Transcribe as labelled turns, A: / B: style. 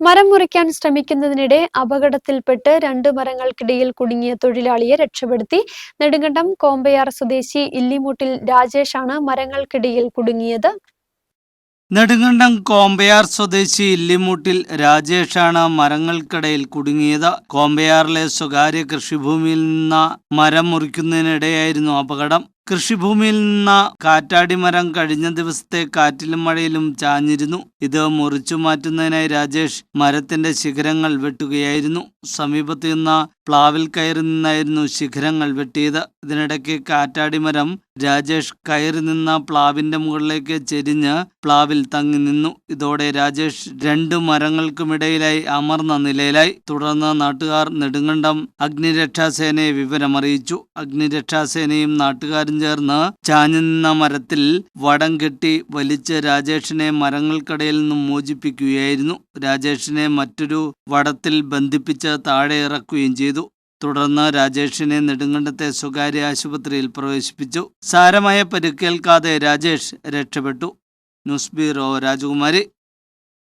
A: മരം മുറിക്കാൻ ശ്രമിക്കുന്നതിനിടെ അപകടത്തിൽപ്പെട്ട് രണ്ട് മരങ്ങൾക്കിടയിൽ കുടുങ്ങിയ തൊഴിലാളിയെ രക്ഷപ്പെടുത്തി. നെടുങ്കണ്ടം കോമ്പയാർ സ്വദേശി ഇല്ലിമുട്ടിൽ രാജേഷാണ് മരങ്ങൾക്കിടയിൽ കുടുങ്ങിയത്.
B: നെടുങ്കണ്ടം കോമ്പയാർ സ്വദേശി ഇല്ലിമുട്ടിൽ രാജേഷാണ് മരങ്ങൾക്കിടയിൽ കുടുങ്ങിയത്. കോമ്പയാറിലെ സ്വകാര്യ കൃഷിഭൂമിയിൽ നിന്ന് മരം മുറിക്കുന്നതിനിടെയായിരുന്നു അപകടം. കൃഷിഭൂമിയിൽ നിന്ന കാറ്റാടി മരം കഴിഞ്ഞ ദിവസത്തെ കാറ്റിലും മഴയിലും ചാഞ്ഞിരുന്നു. ഇത് മുറിച്ചു മാറ്റുന്നതിനായി രാജേഷ് മരത്തിന്റെ ശിഖരങ്ങൾ വെട്ടുകയായിരുന്നു. സമീപത്ത് നിന്ന പ്ലാവിൽ കയറി നിന്നായിരുന്നു ശിഖരങ്ങൾ വെട്ടിയത്. ഇതിനിടയ്ക്ക് കാറ്റാടി മരം രാജേഷ് കയറി നിന്ന പ്ലാവിന്റെ മുകളിലേക്ക് ചെരിഞ്ഞ് പ്ലാവിൽ തങ്ങി നിന്നു ഇതോടെ രാജേഷ് രണ്ടു മരങ്ങൾക്കുമിടയിലായി അമർന്ന നിലയിലായി. തുടർന്ന് നാട്ടുകാർ നെടുങ്കണ്ടം അഗ്നിരക്ഷാസേനയെ വിവരമറിയിച്ചു. അഗ്നിരക്ഷാസേനയും നാട്ടുകാരും ചേർന്ന് ചാഞ്ഞുന്ന മരത്തിൽ വടം കെട്ടി വലിച്ച് രാജേഷിനെ മരങ്ങൾക്കിടയിൽ നിന്നും മോചിപ്പിക്കുകയായിരുന്നു. രാജേഷിനെ മറ്റൊരു വടത്തിൽ ബന്ധിപ്പിച്ച് താഴെ ഇറക്കുകയും ചെയ്തു. തുടർന്ന് രാജേഷിനെ നെടുങ്കണ്ടത്തെ സ്വകാര്യ ആശുപത്രിയിൽ പ്രവേശിപ്പിച്ചു. സാരമായ പരിക്കേൽക്കാതെ രാജേഷ് രക്ഷപ്പെട്ടു. ന്യൂസ് ബ്യൂറോ രാജകുമാരി.